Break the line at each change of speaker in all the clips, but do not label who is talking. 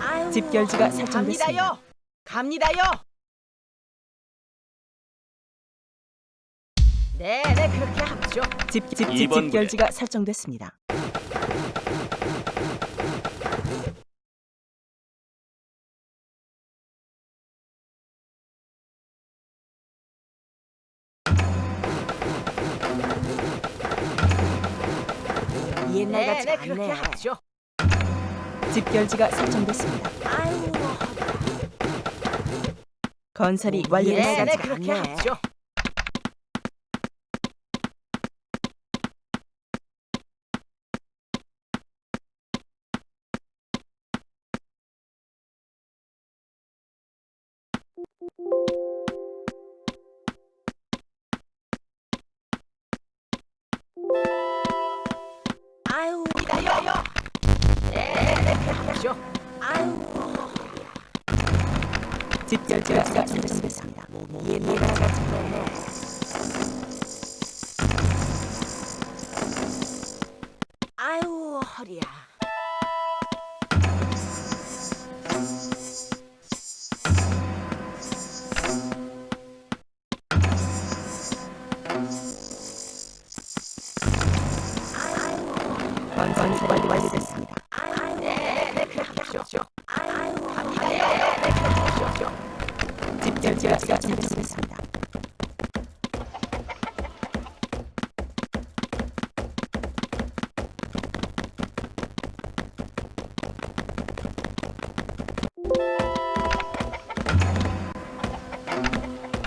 아유,
집결지가 설정됐습니다.
갑니다요. 갑니다요. 네, 네 그렇게 합죠.
집, 집, 집,
이번
집결지가 설정됐습니다.
옛날
네,
같지
네 그렇게
않네.
합죠.
집결지가 설정됐습니다.
아유,
건설이
네,
완료됐습니다.
네, 네 그렇게. 합죠. 합죠.
아유,
집결지가 설정됐습니다.
옛날 같지 않네. 아유, 허리야.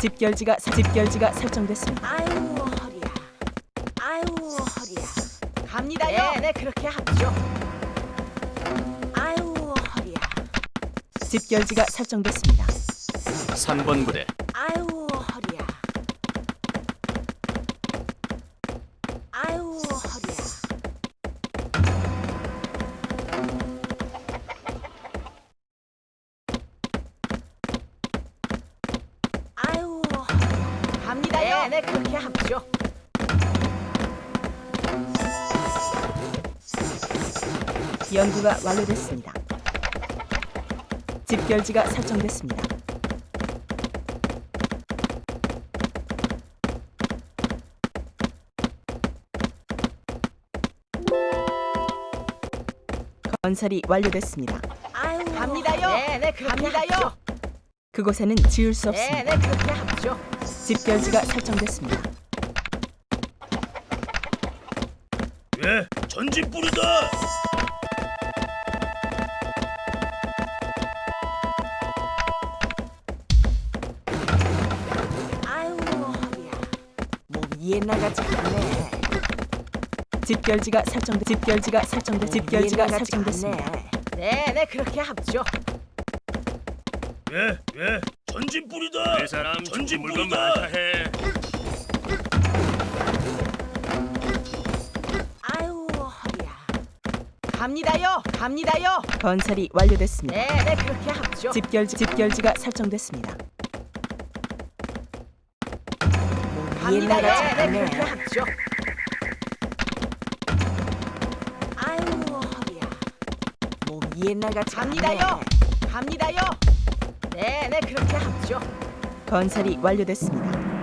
집결지가 집결지가 설정됐습니다.
아유, 허리야. 아유, 허리야.
갑니다요. 네, 네 그렇게 합죠.
아유, 허리야.
집결지가 설정됐습니다.
3번 부대
아유,
연구가 완료됐습니다. 집결지가 설정됐습니다. 건설이 완료됐습니다.
아유,
갑니다요. 네, 네
갑니다요.
그곳에는 지을 수
네,
없습니다.
네 그렇게 합죠.
집결지가 설정됐습니다.
예 전진 뿌리다
옛날 같지 않네.
집결지가 설정 집결지가 설정돼 집결지가
옛날 같지
설정됐습니다.
네,
네 그렇게 합죠.
예 예 전진 뿌리다 내 사람 전진 물건 많다 해
아유, 허리야.
갑니다요. 갑니다요.
건설이 완료됐습니다.
네, 네 그렇게 합죠.
집결지 집결지가 설정됐습니다.
몸이 옛날 같지
갑니다요. 네, 그렇게
않네.
합죠.
아유, 허리야. 몸이 옛날 같지
갑니다요.
않네.
갑니다요. 네, 네 그렇게 합죠.
건설이 완료됐습니다.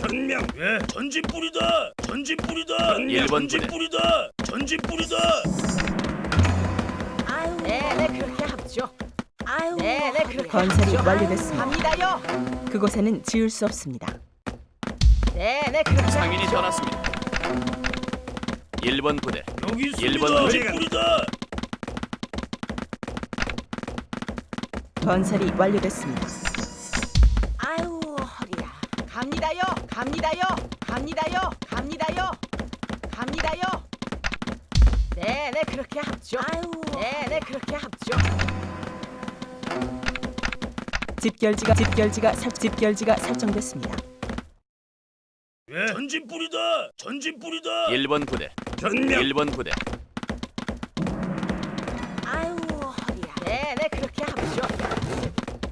전명 예 전진 뿌리다 전진 뿌리다 전진 뿌리다 전진 뿌리다
건설이. 완료됐습니다.
갑니다요.
그곳에는 지을 수 없습니다.
네, 네 그렇게
상인이. 떠났습니다 1번 부대
여기 있습니다.
일본 전진 뿌리다
건설이 완료됐습니다.
아유, 허리야.
갑니다요. 갑니다요. 갑니다요. 갑니다요. 갑니다요. 네, 네 그렇게 합죠.
아유,
네, 네 그렇게 합죠.
집결지가 집결지가 설 집결지가 설정됐습니다.
예 전진 뿌리다 전진 뿌리다 1번 부대 전명 1번 부대
아유, 허리야.
네, 네 그렇게 합죠.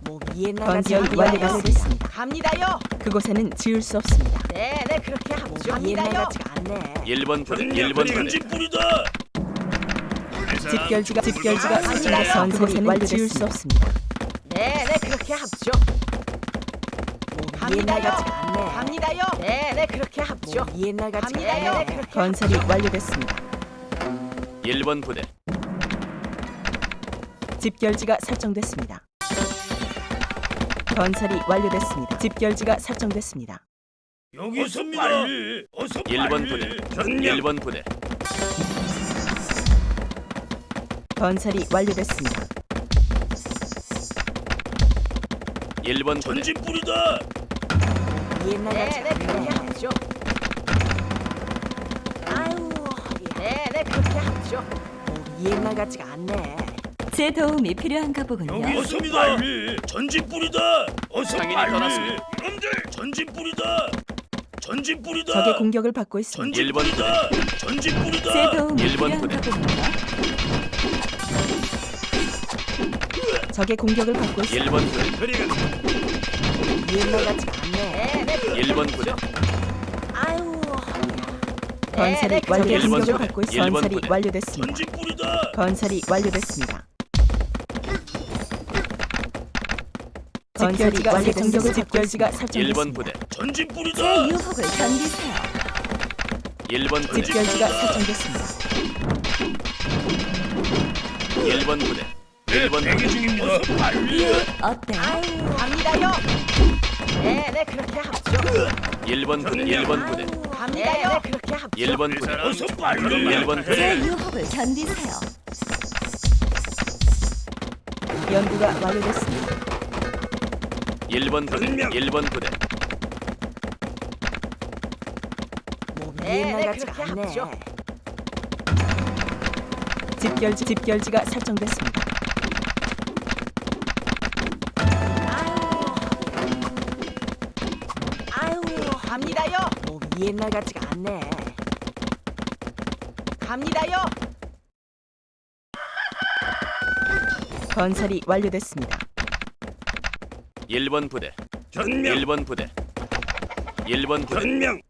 몸이 옛날 같지
건설이
갑니다요.
않네.
완료됐습니다.
갑니다요.
그곳에는 지을 수 없습니다.
네, 네 그렇게 합죠.
몸이 옛날
갑니다요.
같지가 않네.
1번 부대 1번 부대
전진 뿌리다
집결지가 집결지가. 설정돼서 그곳에는 지을 수 없습니다.
네, 네 그렇게 합죠.
몸이 옛날 같지가 않네.
갑니다요. 네, 네 그렇게 합죠.
몸이 옛날
갑니다요. 네,
않네.
그렇게
건설이
합죠.
완료됐습니다.
1번 부대
집결지가 설정됐습니다. 건설이 완료됐습니다. 집결지가 설정됐습니다.
여기 있습니다. 빨리. 어서
1번
빨리.
부대
전명.
1번 부대
건설이 완료됐습니다.
1번 부대
전진 뿌리다.
옛날
네 그렇게. 합죠.
아유 허리야.
네, 네 그렇게 합죠.
몸이 옛날 같지가 않네.
제 도움이 필요한가 보군요.
여기 있습니다. 빨리. 전진 뿌리다. 어서 빨리.
떠났습니다.
이놈들 전진 뿌리다. 전진 뿌리다.
적의 공격을 받고 있습니다.
전진
일번
뿌리다. 전진
제
뿌리다.
도움이
일번
필요한가. 보군요.
적의 공격을 받고 있습니다.
1번 부대
그리가
몸이 옛날 같지가 않네.
네, 네 그렇게
1번
합죠.
부대
아유.
건설이
네, 네,
완료
일번
공격을
부대,
받고 있습니다.
일번
건설이
부대.
완료됐습니다.
전진 뿌리다.
건설이 완료됐습니다. 건설이
집결지가
완료. 공격을 집결지가
1번
설정됐습니다.
부대
전진
제
뿌리다.
유혹을 견디세요.
1번 부대
집결지가 설정됐습니다.
1번 부대 1번
대기 중입니다.
아유, 갑니다요. 네, 네 그렇게 합죠.
1번 부대 1번 부대
갑니다요. 네, 네 그렇게 합죠.
1번 부대
어서 빨리.
1번
제
부대
유혹을 견디세요.
연구가 완료됐습니다.
1번 부대
전명.
1번 부대
네,
옛날
네,
같지가
그렇게
않네.
합죠.
집결지 집결지가 설정됐습니다.
갑니다요.
몸이 옛날 같지가 않네.
갑니다요.
건설이 완료됐습니다.
1번 부대
전명.
1번 부대 1번 부대
전명.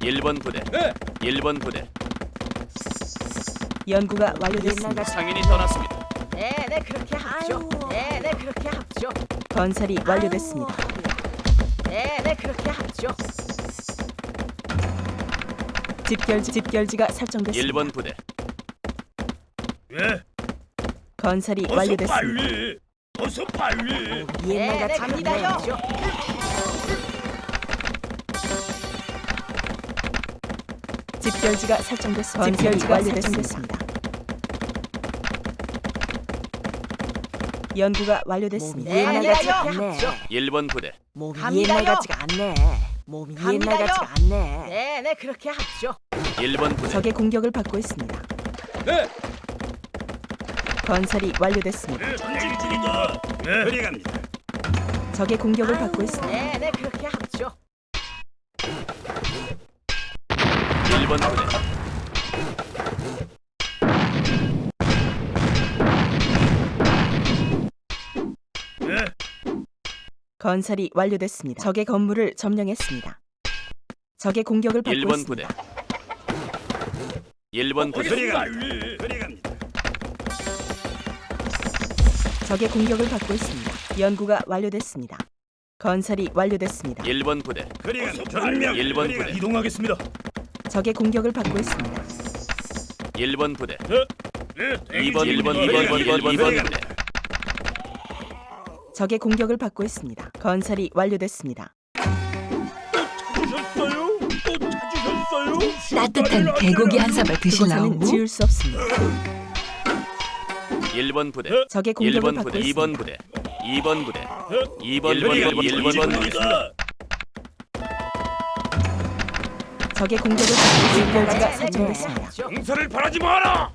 1번 부대
네.
1번 부대
연구가 완료됐습니다.
상인이 떠났습니다
네, 네 그렇게 합죠.
아유.
네, 네 그렇게 합죠.
건설이 완료됐습니다.
허리야.
네, 네 그렇게 합죠.
집결지 집결지가 설정됐습니다.
1번 부대
예.
건설이
어서
완료됐습니다.
빨리. 어서 빨리.
몸이 옛날
네, 네 갑니다요.
집결지가 설정됐습니다. 집결지가 완료됐습니다. 연구가 완료됐습니다.
몸이 옛날. 같지가 않네.
합죠.
1번 부대
몸이
갑니다요.
옛날 같지가 않네. 몸이 옛날
갑니다요.
같지가 않네.
네, 네 그렇게 합죠.
1번 부대
적의 공격을 받고 있습니다.
네.
건설이 완료됐습니다.
네. 전진 뿌리다. 예. 그리 갑니다.
적의 공격을 받고 있습니다.
네, 네 그렇게 합죠.
1번 부대
건설이 완료됐습니다. 적의 건물을 점령했습니다. 적의 공격을 받고
1번
있습니다.
부대 1번 부대.
적의 공격을 받고 있습니다. 연구가 완료됐습니다. 건설이 완료됐습니다.
1번 부대
그리. 전명. 그리 가-
부대.
이동하겠습니다.
적의 공격을 받고 있습니다.
1번 부대
네. 네. 대기
2번 1번
중입니다.
2번 2번 2번
그리
2번
갑니다.
부대
적의 공격을 받고 있습니다. 건설이 완료됐습니다.
찾으셨어요? 또 찾으셨어요?
따뜻한 개고기 한 사발 드실라고?
그곳에는 지을 수 없습니다.
1번 부대
적의 공격을
1번
받고
부대
있습니다.
2번 부대 2번 부대 2번
그리
1번
갑니다.
1번
전진
1번
뿌리다.
적의 공격을 받고
네, 네,
설정됐습니다.
용서를 바라지 마라.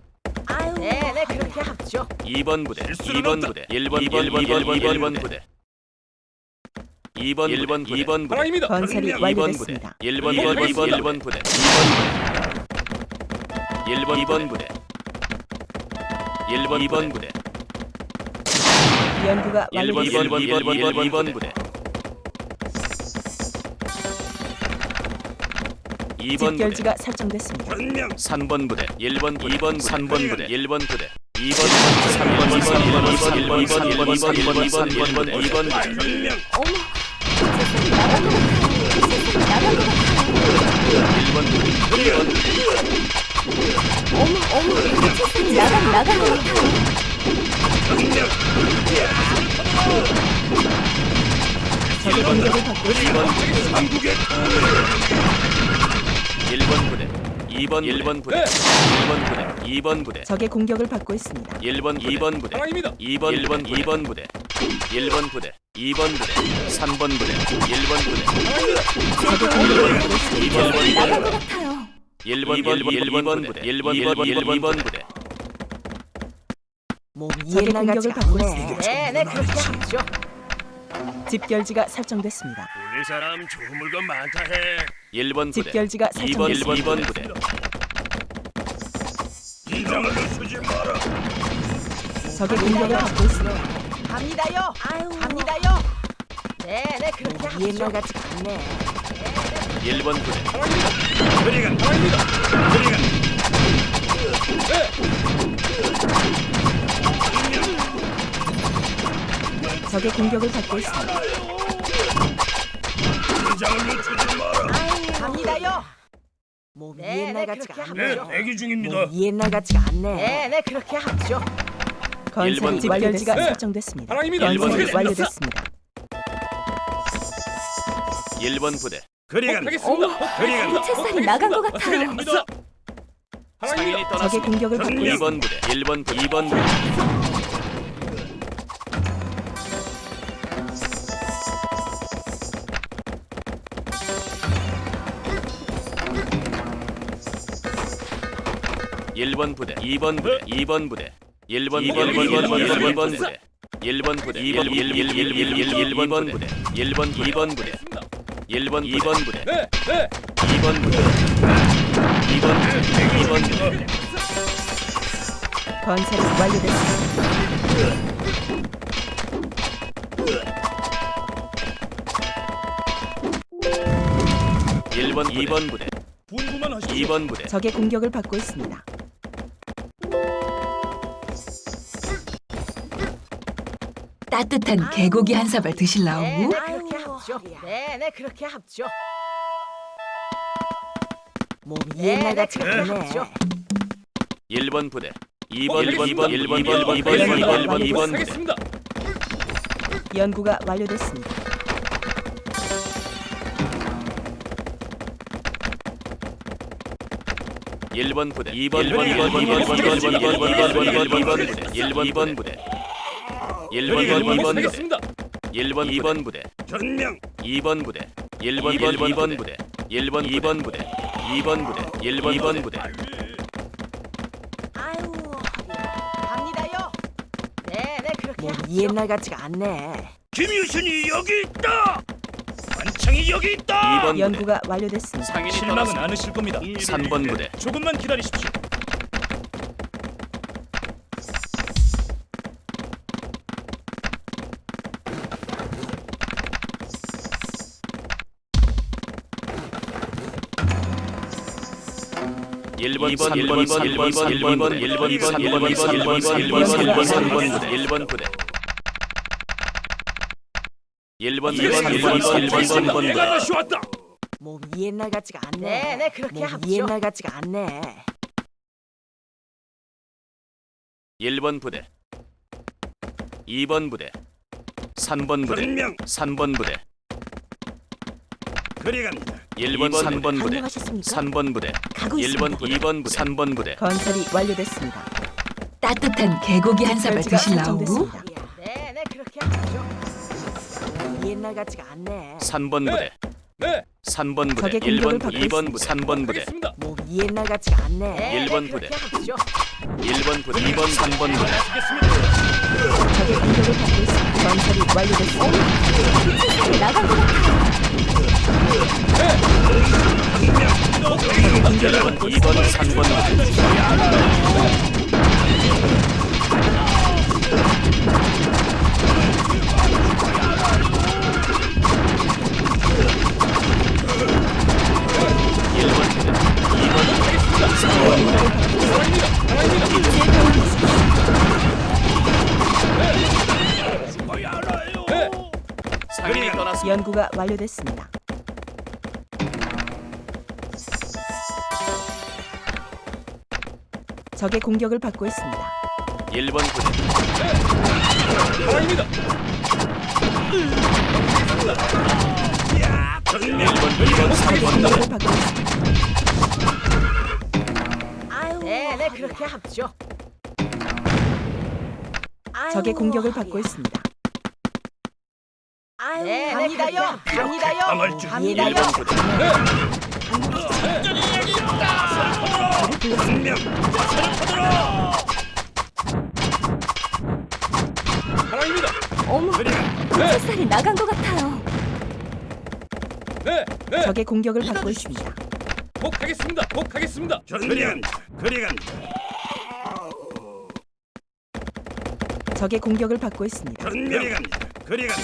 아유
네, 네 그렇게 합죠.
2번 부대
실수는
2번
없다.
부대 1번 1번 2번 2번 1번 부대 2번 1번 2번 부대
하나입니다.
건설이
2번 부대
완료됐습니다.
1번 1번 2번 1번 부대 2번 1번 부대 1번 2번 부대
연구가
1번 2번
완료됐습니다.
1번 2번 2번 부대
집결지가 설정됐습니다.
전명
3번 부대 1번 2번 3번 부대 1번 부대 2번 3번 2번 2번 3번 2번 3번 2번 3번 2번 2번 2번
전명
일번 부대 2번 부대
나가 나가 것 같아요.
전명
적의 공격을 받고 있습니다.
2번 부대
한국의
1번 부대 2번 1번 부대 1번 부대 2번 부대
적의 공격을 받고 있습니다.
1번 2번 부대 2번 1번 2번 부대 1번 부대 2번 부대 3번 부대 1번 부대
적의 공격을 받고 있습니다.
2번 2번
나갈
부대
것 같아요.
1번 1번 1번 부대 1번 1번 1번 부대
몸이
적의 공격을 받고. 있습니다.
네, 네 그렇게 하죠.
집결지가 설정됐습니다.
우리 사람 좋은 물건 많다 해
1번 부대
집결지가
2번 1번
설정됐습니다.
2번 부대
적의 공격을 받고 있습니다.
갑니다요.
아유.
갑니다요. 네, 네 그렇게
옛날
하죠.
같지 않네.
1번 부대
그리간 그리간
적의 공격을 받고 있습니다.
긴장을 늦추지 마라
갑니다요.
몸이
네, 네
옛날 같지
그렇게
않네.
하죠.
네 대기 중입니다
몸이 옛날 같지 않네.
네, 네 그렇게 하죠.
건설
일번
집결지가
부대.
설정됐습니다. 건설이
부대.
완료됐습니다.
1번 부대.
그리간 그리간
채살이 나간 것 같아요.
상인이
적의
떠났습니다.
공격을 받고 있습니다.
2번 부대. 1번 부대. 2번 부대. 일번 부대. 2번 부대. 2번 부대 1번 2번 2번 2번 2번 부대 1번 부대 1번 1 1 1 1 1 1번 부대 1번 2번 부대 1번 2번 부대 2번 부대 2번 부대 2번 부대
건설이 완료됐습니다.
1번 2번 부대
분부만 하시오
2번 부대
적의 공격을 받고 있습니다.
따뜻한 개고기 한 사발 드실라오?
네네 그렇게 합죠. 네네 그렇게 합죠.
몸이 옛날 같이 네네,
그렇게
크네.
합죠.
1번 부대 2번 1번 1번 1번 1번 1번 1번 부대
연구가 완료됐습니다.
일번 부대, 이번 부대, 이번 부대, 이번 부대, 이번 부대, 이번 부대, 이번 부대, 이번 부대, 1번 2번 2번 부대. 1번 2번 부대.
전명
2번 부대. 1번 1번 2번 부대. 1번 2번 부대. 2번 부대. 1번 2번 부대.
아유.
갑니다요. 네, 네 그렇게 하죠.
옛날 같지가 않네.
김유신이 여기 있다! 관창이 여기 있다!
2번 부대.
연구가 완료됐습니다.
상인이
실망은
떠났습니다
않으실 겁니다.
3번 부대.
조금만 기다리십시오
일번 2번 1번 2번 1번 1번 1번 1번 1번 2번 1번 2번 1번 1번 3번 부대 1번 부대 1번 2번 1번 2번 1번 3번
내가
부대
다시 왔다
몸이 옛날 같지가 않네.
네, 네 그렇게
몸이
하죠.
옛날 같지가 않네.
1번 부대 2번 부대 3번 부대
전명
3번 부대
그리간다
1번 3번 부대
안녕하셨습니까?
3번 부대
가고
1번
있습니다.
2번 부대 3번 부대
건설이 완료됐습니다.
따뜻한 개고기 한 사발
집결지가
드실라우?
설정됐습니다.
네, 네 그렇게 하죠.
옛날 같지가 않네.
3번 부대
네
3번 부대
적의 공격을
1번
받고
2번 부대 3번 부대
하겠습니다
몸이 옛날 같지가 않네.
네,
일번
네
부대.
그렇게 하죠.
1번 부대 2번 3번 부대
적의 공격을 받고 있습니다. 건설이 완료됐습니다.
채살이 나간 것 같아요.
연구가 완료됐습니다. 적의 공격을 받고 있습니다.
1번 부대
전명
1번 2번
적의
3번
공격을
부대
받고 있습니다.
아유.
네네 그렇게 합죠.
적의 공격을 받고. 있습니다.
아유,
네네
갑니다요.
그렇게 갑니다요.
당할 줄
갑니다요.
1번 부대
전명
어머, 새살이 나간 것 같아요.
적의 공격을 받고 있습니다.
복하겠습니다. 복하겠습니다. 전명 그리간다.
적의 공격을 받고 있습니다.
전명 그리간다. 그리간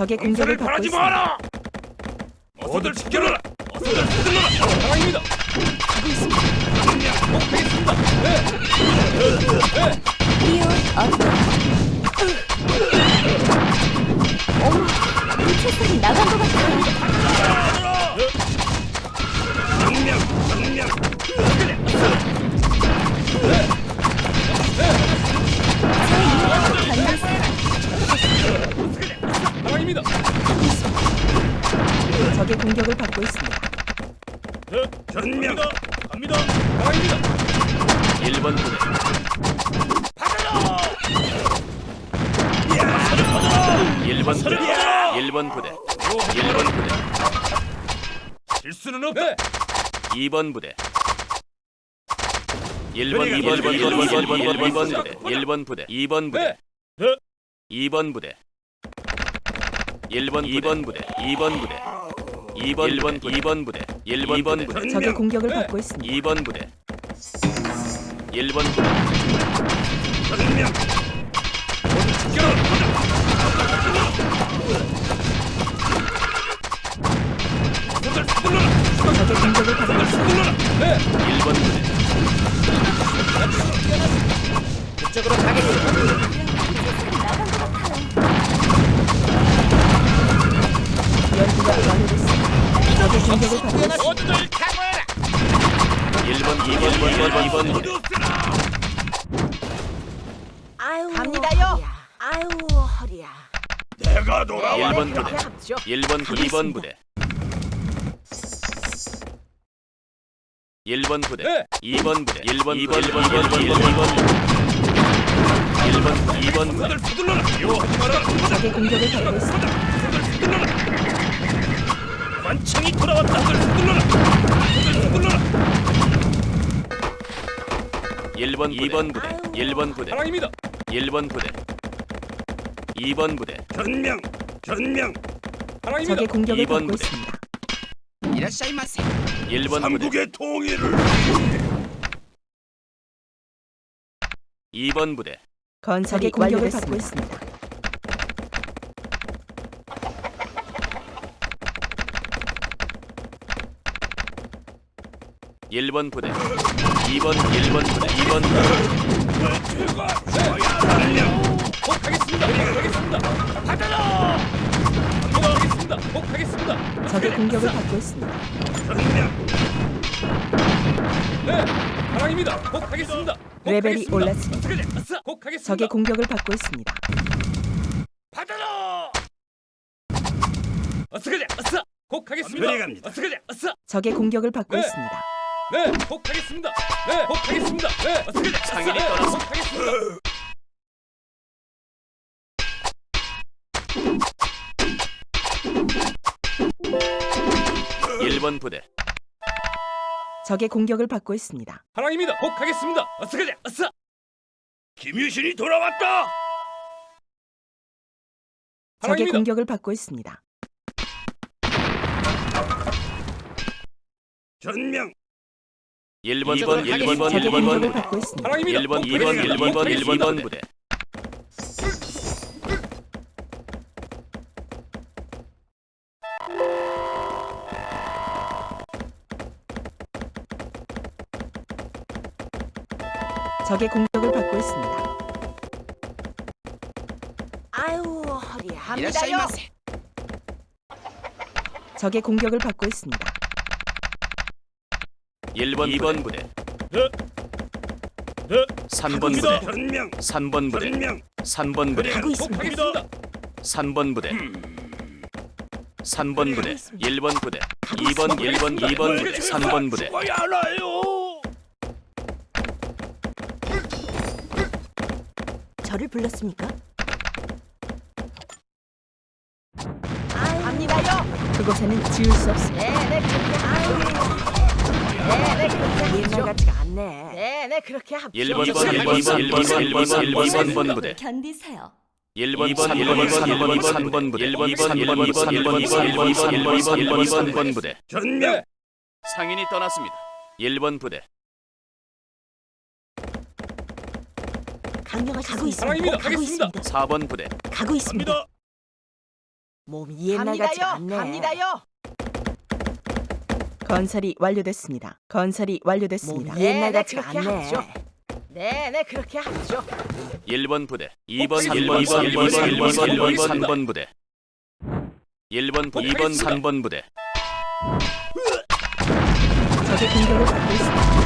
적의 공격을 받고 있습니다.
모두 지켜라. 어서들 서둘러라.
1번 부대 1번 부대
실수는 없다.
2번 부대 1번 2번 1번 2번 1번 1번 부대 1번 부대 2번 부대 2번 부대 1번 2번 부대 2번 부대 2번 1번 2번 부대 1번 부대
적의 공격을 받고 있습니다.
2번 부대 1번 부대
전명 모두.
적의 공격을 받고 있습니다.
1번 부대
그쪽으로 가겠습니다.
연구가 완료됐습니다. 적의 공격을 받고 있습니다.
모두들 각오해라.
1번 2번 2번 2번 부대
아유,
갑니다요.
허리야. 아유, 허리야.
내가.
네네
1번
그렇게
부대
합죠.
1번 2번 부대 1번 부대 2번 부대 1번 2번 1번 2번 2번 2번 2번 부대
서둘러라. 요하지 마라.
적의 공격을 받고 있습니다.
관청이 돌아왔다. 어서들 서둘러라. 어서들 서둘러라.
1번 2번 부대 1번 부대
사랑입니다.
1번 부대 2번 부대
전명 전명
적의 공격을
2번
받고
부대.
있습니다.
1번 부대
삼국의 통일을
2번 부대
건설이 공격을 받고 있습니다.
일번 부대 2번 1번 부대 2번 부대
전명 복하겠습니다. 복하겠습니다. 받아라. 복하겠습니다. 복하겠습니다.
적의 공격을 받고 있습니다.
네 사랑입니다. 복하겠습니다.
레벨이. 올랐습니다.
복하겠습니다.
적의 공격을 받고 있습니다.
받아라. 어떻게 아싸 복하겠습니다. 어떻게 아싸
적의 공격을 받고
네.
있습니다.
네 복하겠습니다. 네 복하겠습니다. 네 어떻게
상인이 떠났습니다.
복하겠습니다.
일번 부대
적의 공격을 받고 있습니다.
사랑입니다. 복하겠습니다. 어떻게 아싸 김유신이 돌아왔다.
적의
사랑입니다.
공격을 받고 있습니다.
전명
1번
이쪽으로
2번 1번
적의
1번
공격을
부대
받고 있습니다.
사랑입니다.
1번 2번 1번 1번 부대
적의 공격을 받고 있습니다.
아유 허리야.
갑니다요.
적의 공격을 받고 있습니다.
1번 2번 부대
네. 네.
3번
갑니다.
부대
전명.
3번 부대
전명.
3번 부대
가고 있습니다.
갑니다.
3번 부대 3번 부대
있습니다.
1번 부대 2번 1번 2번 부대 3번 부대
죽어야 알아요.
저를 불렀습니까?
갑니다요.
그곳에는 지을 수 없습니다.
네네 그렇게 합죠. 네네 그렇게
옛날
합죠.
같지가 않네.
네네 그렇게 합죠.
1번 2번 1번 1번 1번 1번 1번 부대
견디세요.
1번 2번 1번 1번 3번 부대 1번 2번 1번 2번 1번 2번 1번 1번 1번 3번 부대
전명.
상인이 떠났습니다 1번 부대
강력하시
사랑 입니다.
가고 있습니다. 가고
가겠습니다.
있습니다.
4번 부대
가고 있습니다.
갑니다.
몸이 옛날 같지가
갑니다요.
않네.
갑니다요.
건설이 완료됐습니다. 건설이 완료됐습니다.
몸이 옛날
네,
같지가
그렇게
않네.
하죠. 네 네 그렇게 합죠.
1번 부대 2번
혹시
1번 2번 1번 1번 1번 1번
3번
3번 부대 1번 2번 3번 부대
적의 공격을 받고 있습니다.